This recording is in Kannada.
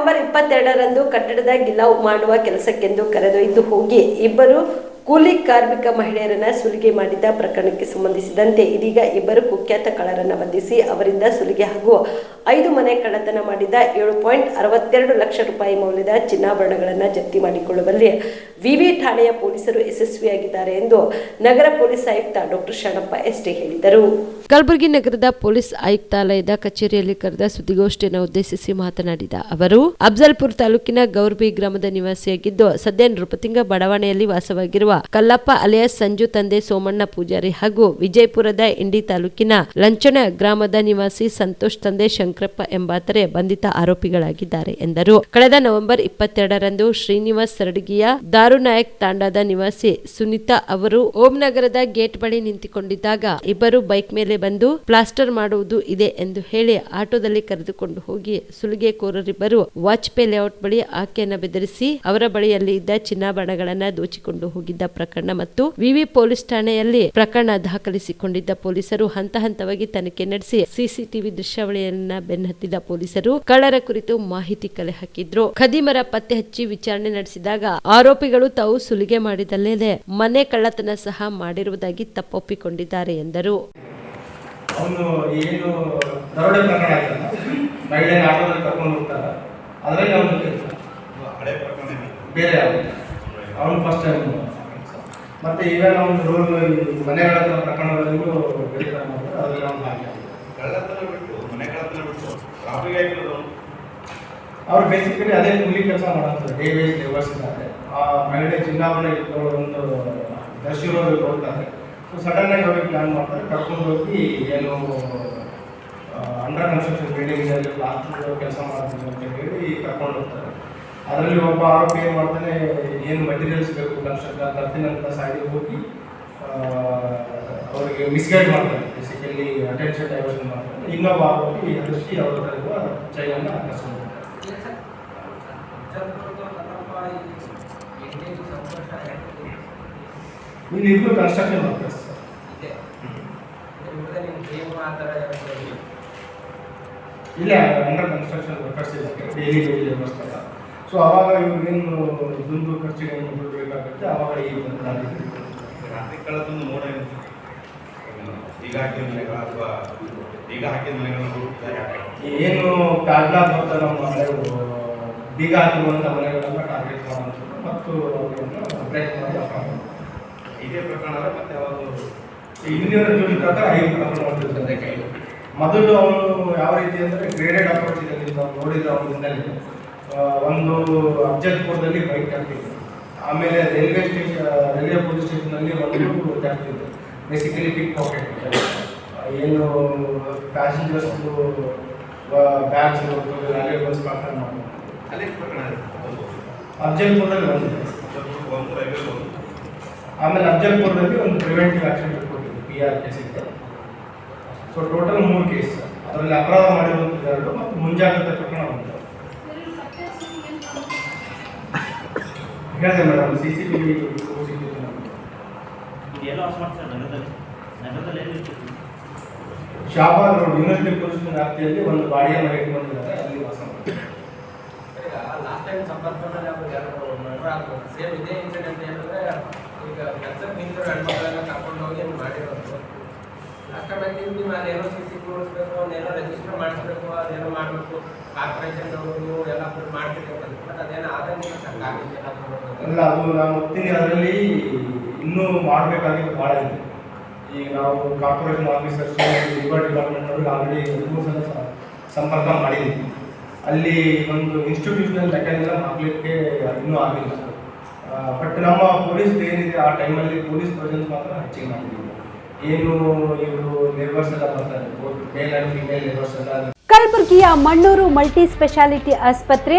ನವೆಂಬರ್ ಇಪ್ಪತ್ತೆರಡರಂದು ಕಟ್ಟಡದ ಗಿಲಾವ್ ಮಾಡುವ ಕೆಲಸಕ್ಕೆಂದು ಕರೆದೊಯ್ದು ಹೋಗಿ ಇಬ್ಬರು ಕೂಲಿ ಕಾರ್ಮಿಕ ಮಹಿಳೆಯರನ್ನ ಸುಲಿಗೆ ಮಾಡಿದ್ದ ಪ್ರಕರಣಕ್ಕೆ ಸಂಬಂಧಿಸಿದಂತೆ ಇದೀಗ ಇಬ್ಬರು ಕುಖ್ಯಾತ ಕಳ್ಳರನ್ನ ಬಂಧಿಸಿ ಅವರಿಂದ ಸುಲಿಗೆ ಹಾಗೂ ಐದು ಮನೆ ಕಳ್ಳತನ ಮಾಡಿದ ಏಳು ಪಾಯಿಂಟ್ ಅರವತ್ತೆರಡು ಲಕ್ಷ ರೂಪಾಯಿ ಮೌಲ್ಯದ ಚಿನ್ನಾಭರಣಗಳನ್ನು ಜಪ್ತಿ ಮಾಡಿಕೊಳ್ಳುವಲ್ಲಿ ವಿವಿ ಠಾಣೆಯ ಪೊಲೀಸರು ಯಶಸ್ವಿಯಾಗಿದ್ದಾರೆ ಎಂದು ನಗರ ಪೊಲೀಸ್ ಆಯುಕ್ತ ಡಾಕ್ಟರ್ ಶರಣಪ್ಪ ಎಸ್ಟಿ ಹೇಳಿದರು. ಕಲಬುರಗಿ ನಗರದ ಪೊಲೀಸ್ ಆಯುಕ್ತಾಲಯದ ಕಚೇರಿಯಲ್ಲಿ ಕರೆದ ಸುದ್ದಿಗೋಷ್ಠಿಯನ್ನು ಉದ್ದೇಶಿಸಿ ಮಾತನಾಡಿದ ಅವರು, ಅಫ್ಜಲ್ಪುರ್ ತಾಲೂಕಿನ ಗೌರ್ಬಿ ಗ್ರಾಮದ ನಿವಾಸಿಯಾಗಿದ್ದು, ಸದ್ಯ ನೃಪತಿಂಗ ಬಡಾವಣೆಯಲ್ಲಿ ವಾಸವಾಗಿರುವ ಕಲ್ಲಪ್ಪ ಅಲಿಯಾಸ್ ಸಂಜು ತಂದೆ ಸೋಮಣ್ಣ ಪೂಜಾರಿ ಹಾಗೂ ವಿಜಯಪುರದ ಇಂಡಿ ತಾಲೂಕಿನ ಲಂಚನ ಗ್ರಾಮದ ನಿವಾಸಿ ಸಂತೋಷ್ ತಂದೆ ಶಂಕರಪ್ಪ ಎಂಬಾತರೆ ಬಂಧಿತ ಆರೋಪಿಗಳಾಗಿದ್ದಾರೆ ಎಂದರು. ಕಳೆದ ನವೆಂಬರ್ ಇಪ್ಪತ್ತೆರಡರಂದು ಶ್ರೀನಿವಾಸ್ ಸರಡಗಿಯ ದಾರುನಾಯಕ್ ತಾಂಡಾದ ನಿವಾಸಿ ಸುನೀತಾ ಅವರು ಓಂ ನಗರದ ಗೇಟ್ ಬಳಿ ನಿಂತುಕೊಂಡಿದ್ದಾಗ ಇಬ್ಬರು ಬೈಕ್ ಮೇಲೆ ಬಂದು ಪ್ಲಾಸ್ಟರ್ ಮಾಡುವುದು ಇದೆ ಎಂದು ಹೇಳಿ ಆಟೋದಲ್ಲಿ ಕರೆದುಕೊಂಡು ಹೋಗಿ ಸುಲಿಗೆಕೋರರಿಬ್ಬರು ವಾಜಪೇಯಿ ಲೇಔಟ್ ಬಳಿ ಆಕೆಯನ್ನು ಬೆದರಿಸಿ ಅವರ ಬಳಿಯಲ್ಲಿ ಇದ್ದ ಚಿನ್ನಾಭರಣಗಳನ್ನು ದೋಚಿಕೊಂಡು ಹೋಗಿದ್ದ ಪ್ರಕರಣ ಮತ್ತು ವಿವಿ ಪೊಲೀಸ್ ಠಾಣೆಯಲ್ಲಿ ಪ್ರಕರಣ ದಾಖಲಿಸಿಕೊಂಡಿದ್ದ ಪೊಲೀಸರು ಹಂತ ಹಂತವಾಗಿ ತನಿಖೆ ನಡೆಸಿ ಸಿಸಿಟಿವಿ ದೃಶ್ಯಾವಳಿಯನ್ನ ಬೆನ್ನಹತ್ತಿದ ಪೊಲೀಸರು ಕಳ್ಳರ ಕುರಿತು ಮಾಹಿತಿ ಕಲೆ ಹಾಕಿದ್ರು. ಖದೀಮರ ಪತ್ತೆ ಹಚ್ಚಿ ವಿಚಾರಣೆ ನಡೆಸಿದಾಗ ಆರೋಪಿಗಳು ತಾವು ಸುಲಿಗೆ ಮಾಡಿದಲ್ಲದೆ ಮನೆ ಕಳ್ಳತನ ಸಹ ಮಾಡಿರುವುದಾಗಿ ತಪ್ಪೊಪ್ಪಿಕೊಂಡಿದ್ದಾರೆ ಎಂದರು. ಅವನು ಏನು ದರೋಡೆ ಪ್ರಕರಣ ಆಯ್ತಲ್ಲ ಮಹಿಳೆಯ ಆಟೋದಲ್ಲಿ ಕರ್ಕೊಂಡು ಹೋಗ್ತಾರ ಅದರಲ್ಲಿ ಅವನು ಹಳೆ ಪ್ರಕರಣ ಬೇರೆ ಅವನು ಫಸ್ಟ್ ಟೈಮ್ ಮತ್ತೆ ಈಗ ಒಂದು ರೋಲ್ ಮನೆಗಳ ಹತ್ರ ಅದರಲ್ಲಿ ಕಳ್ಳತನ ಬಿಟ್ಟು ಮನೆ ಕಳ್ಳತನ ಬಿಟ್ಟು ಆಗಿರೋದು. ಅವ್ರು ಬೇಸಿಕಲಿ ಅದೇ ಕೂಲಿ ಕೆಲಸ ಮಾಡೋದು ಡೇ ವೇಸ್ ಲೇಬರ್ಸ್ ಇದ್ದಾರೆ. ಆ ಮಹಿಳೆ ಚಿನ್ನಾಭರಣ ಇಟ್ಕೊಳ್ಳೋ ಒಂದು ದರ್ಶಿರೋದು ಹೋಗ್ತಾರೆ ಸೊ ಸಡನ್ ಆಗಿ ಅವ್ರಿಗೆ ಪ್ಲಾನ್ ಮಾಡ್ತಾರೆ. ಕರ್ಕೊಂಡು ಹೋಗಿ ಏನು ಅಂಡರ್ ಕನ್ಸ್ಟ್ರಕ್ಷನ್ ಬಿಲ್ಡಿಂಗಲ್ಲಿ ಪ್ಲಾಸ್ಟರ್ ಕೆಲಸ ಮಾಡ್ತೀನಿ ಅಂತ ಹೇಳಿ ಕರ್ಕೊಂಡು ಹೋಗ್ತಾರೆ. ಅದರಲ್ಲಿ ಒಬ್ಬ ಆರೋಪಿ ಏನು ಮಾಡ್ತಾನೆ ಏನು ಮೆಟೀರಿಯಲ್ಸ್ ಬೇಕು? ಕನ್ಸ್ಟ್ರಕ್ಷನ್ ತರ್ತೀನಿ ಅಂತ ಹೋಗಿ ಅವರಿಗೆ ಮಿಸ್ಗೈಡ್ ಮಾಡ್ತಾರೆ. ಬೇಸಿಕಲಿ ಅಟೆನ್ಷನ್ ಡೈವರ್ಷನ್ ಮಾಡ್ತಾರೆ. ಇನ್ನೊಬ್ಬ ಆರೋಪಿ ಅದೃಷ್ಟಿ ಅವ್ರ ಇರುವ ಚೈನನ್ನು ಹೋಗ್ತಾರೆ ಇಲ್ಲಿ ಇಬ್ಬರು ಕನ್ಸ್ಟ್ರಕ್ಷನ್ ವರ್ಕರ್ಸ್ ಇಲ್ಲ ಅಂಡರ್ ಕನ್ಸ್ಟ್ರಕ್ಷನ್ ವರ್ಕರ್ಸ್ ಇದೆ ಡೈಲಿ ಲೇಬರ್ಸ್ ಅಲ್ಲ ಸೊ ಅವಾಗ ಇವ್ರಿಗೇನು ದುಂದು ಖರ್ಚಿಗೆ ಏನು ಬೇಕಾಗುತ್ತೆ ಅವಾಗ ಈ ಒಂದು. ರಾತ್ರಿ ಕಳೆದೊಂದು ನೋಡ ಈಗ ಹಾಕಿದ ಮನೆಗಳ ಅಥವಾ ಈಗ ಹಾಕಿದ ಮನೆಗಳನ್ನ ಏನು ಕಾಡ್ಲಾ ಬರ್ತಾರೆ ನಮ್ಮ ಬೀಗ ಹಾಕಿರುವಂಥ ಮನೆಗಳನ್ನ ಟಾರ್ಗೆಟ್ ಮಾಡುವಂಥದ್ದು ಮತ್ತು ಬ್ರೇಕ್ ಮಾಡಿ ಇದೇ ಪ್ರಕರಣ ಮತ್ತೆ ಅವರು ಇಂದಿನ ಪ್ರಕಾರ ಐದು ಪ್ರಕರಣ ಹೊಂದಿರ್ತಾರೆ ಮೊದಲು ಅವನು ಯಾವ ರೀತಿ ಅಂದರೆ ಗ್ರೇಡೆಡ್ ಅಪ್ರೋಚ್ ಇದೆ ನೀವು ನೋಡಿದ್ರೆ ಅವನ ಹಿನ್ನೆಲೆ ಒಂದು ಅಫ್ಜಲ್ಪುರದಲ್ಲಿ ಬೈಕ್ ಹಾಕ್ತಿದ್ರು ಆಮೇಲೆ ರೈಲ್ವೆ ಸ್ಟೇಷನ್ ರೈಲ್ವೆ ಪೊಲೀಸ್ ಸ್ಟೇಷನಲ್ಲಿ ಒಂದು ಹಾಕ್ತಿದ್ರು ಬೇಸಿಕಲಿ ಪಿಕ್ ಪಾಕೆಟ್ ಏನು ಪ್ಯಾಸೆಂಜರ್ಸ್ದು ಬ್ಯಾಗ್ಸ್ ವ್ಯಾಲ್ಯೂಬಲ್ಸ್ ಪ್ರಾರ್ಥನೆ ಮಾಡೋದು ಮಾಡಿ ಅಫ್ಜಲ್ಪುರದಲ್ಲಿ ಒಂದು. ಆಮೇಲೆ ಅಫ್ಜಲ್ಪುರದಲ್ಲಿ ಒಂದು ಪ್ರಿವೆಂಟಿವ್ ಆ್ಯಕ್ಷನ್ ಕೊಟ್ಟಿದ್ದು ಪಿ ಆರ್ ಕೇಸ್ ಇತ್ತು ಸೊ ಟೋಟಲ್ ಮೂರು ಕೇಸ್ ಅದರಲ್ಲಿ ಅಪರಾಧ ಮಾಡಿರುವಂಥದ್ದು ಎರಡು ಮತ್ತು ಮುಂಜಾಗ್ರತೆ ಪ್ರಕರಣ ಹೇಳಿದೆ madam C C T V ಇದೆಲ್ಲ ವಾಸ ಮಾಡ್ತಾರೆ ನಗರದಲ್ಲಿ ನಗರದಲ್ಲಿ ಎಲ್ಲಿರ್ತೀವಿ ಶಾಬಾದ್ ರೋಡ್ ಯೂನಿವರ್ಸಿಟಿ ಪೊಲೀಸ್ ವ್ಯಾಪ್ತಿಯಲ್ಲಿ ಒಂದು ಬಾಡಿಗೆ ಮನೆ ಇಟ್ಕೊಂಡಿದ್ದಾರೆ. ಅಲ್ಲಿ ವಾಸ ಮಾಡ್ತಾರೆ. ಲಾಸ್ಟ್ ಟೈಮ್ ಸಂಪರ್ಕದಲ್ಲಿ ಅವರು ಯಾರು ಮರ್ಡರ್ ಆಗ್ಬೋದು ಸೇಮ್ ಇದೇ ಇನ್ಸಿಡೆಂಟ್ ಏನಂದ್ರೆ ಈಗ ಕೆಲಸಕ್ಕೆ ನಿಂತಿರೋ ಹೆಣ್ಮಕ್ಳೆಲ್ಲ ಕರ್ಕೊಂಡು ಟೈಮ್ ಆಗಿ ನೀವು ಅದೇನೋ ಸಿ ಸಿ ಕೂಡಿಸ್ಬೇಕು ಅವನ್ನೇನೋ ರಿಜಿಸ್ಟರ್ ಮಾಡಿಸ್ಬೇಕು ಅದೇನೋ ಮಾಡಬೇಕು. ಕಾರ್ಪೊರೇಷನ್ ನೀವು ಎಲ್ಲ ಫುಲ್ ಮಾಡ್ತೀರಿ ಅಂತ ಬಟ್ ಅದೇನೋ ಅದು ನಾನು ಒಪ್ತೀನಿ, ಅದರಲ್ಲಿ ಇನ್ನೂ ಮಾಡಬೇಕಾಗಿದ್ದು ಭಾಳ ಇದೆ. ಈಗ ನಾವು ಕಾರ್ಪೊರೇಷನ್ ಆಫೀಸರ್ಸ್ ಲೇಬರ್ ಡಿಪಾರ್ಟ್ಮೆಂಟ್ ಅವರು ಆಲ್ರೆಡಿ ಸಂಪರ್ಕ ಮಾಡಿದ್ದೀವಿ ಅಲ್ಲಿ ಒಂದು ಇನ್ಸ್ಟಿಟ್ಯೂಷನಲ್ ಮೆಕ್ಯಾನಿಸಮ್ ಆಗಲಿಕ್ಕೆ ಇನ್ನೂ ಆಗಿಲ್ಲ. ಬಟ್ ನಮ್ಮ ಪೊಲೀಸ್ ಏನಿದೆ, ಆ ಟೈಮಲ್ಲಿ ಪೊಲೀಸ್ ಪ್ರೆಸೆನ್ಸ್ ಮಾತ್ರ ಹೆಚ್ಚಿಗೆ ಮಾಡಿದ್ದೀವಿ. ಏನು ಕಲಬುರಗಿಯ ಮಣ್ಣೂರು ಮಲ್ಟಿ ಸ್ಪೆಷಾಲಿಟಿ ಆಸ್ಪತ್ರೆ